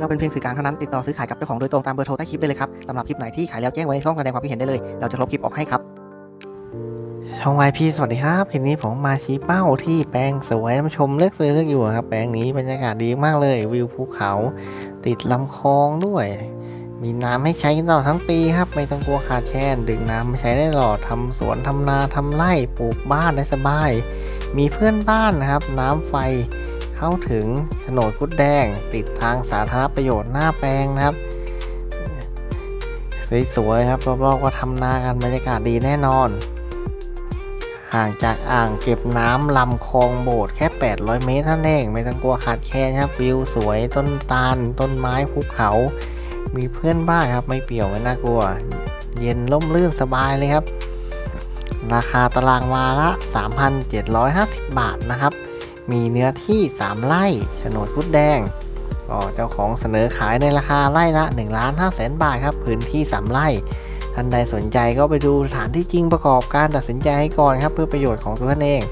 เราเป็นเพียงสื่อกลางเท่านั้นติดต่อซื้อขายกับเจ้าของโดยตรงตามเบอร์โทรใต้คลิปได้เลยครับสำหรับคลิปไหนที่ขายแล้วแจ้งไว้ในช่องแสดงความคิดเห็นได้เลย เราจะลบคลิปออกให้ครับช่องวายพีสวัสดีครับคลิปนี้ผมมาชี้เป้าที่แปลงสวยนผู้ชมเลือกซื้อเลือกอยู่ครับแปลงนี้บรรยากาศดีมากเลยวิวภูเขา ติดลำคลองด้วย มีน้ำให้ใช้ตลอดทั้งปีครับไม่ต้องกลัวขาดแคลนดึงน้ำมาใช้ได้ตลอดทำสวนทำนาทำไร่ปลูกบ้านได้สบาย มีเพื่อนบ้านนะครับ น้ำไฟ เข้าถึงโฉนดกุดแดง ติดทางสาธารณประโยชน์หน้าแปลงนะครับสวยๆครับรอบๆก็ทำนากันบรรยากาศดีแน่นอน ห่างจากอ่างเก็บน้ำลำคลองโบสถ์แค่ 800 เมตรเท่านั้นเองไม่ต้องกลัวขาดแคลนครับวิวสวยต้นตาล ต้นไม้ภูเขา มีเพื่อนบ้านครับไม่เปี่ยวไม่น่ากลัว เย็นร่มรื่นสบายเลยครับ ราคาตารางวาละ 3,750 บาทนะครับ มีเนื้อที่ 3 ไร่โฉนดพุดแดงก็เจ้าของเสนอขายในราคาไร่ละ1ล้าน5แสนบาทครับพื้นที่ 3 ไร่ท่านใดสนใจก็ไปดูสถานที่จริงประกอบการตัดสินใจให้ก่อนครับ เพื่อประโยชน์ของตัวท่านเอง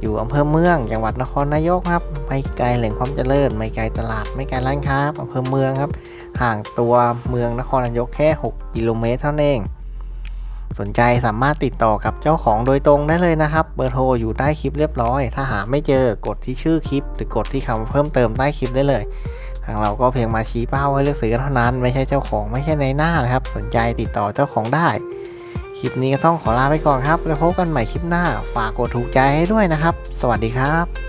อยู่อำเภอเมืองจังหวัดนครนายกครับ ไม่ไกลแหล่งความเจริญ ไม่ไกลตลาด ไม่ไกลร้านค้าอำเภอเมืองครับ ห่างตัวเมืองนครนายกแค่ 6 กิโลเมตรเท่านั้นเอง สนใจสามารถติดต่อกับเจ้าของโดยตรงได้เลยนะครับ เบอร์โทรอยู่ใต้คลิปเรียบร้อย ถ้าหาไม่เจอกดที่ชื่อคลิป หรือกดที่คำเพิ่มเติมใต้คลิปได้เลย ทางเราก็เพียงมาชี้เป้าให้เลือกซื้อกันเท่านั้น ไม่ใช่เจ้าของไม่ใช่ในหน้านะครับ สนใจติดต่อเจ้าของได้ คลิปนี้ก็ต้องขอลาไปก่อนครับแล้วพบกันใหม่คลิปหน้า ฝากกดถูกใจให้ด้วยนะครับ สวัสดีครับ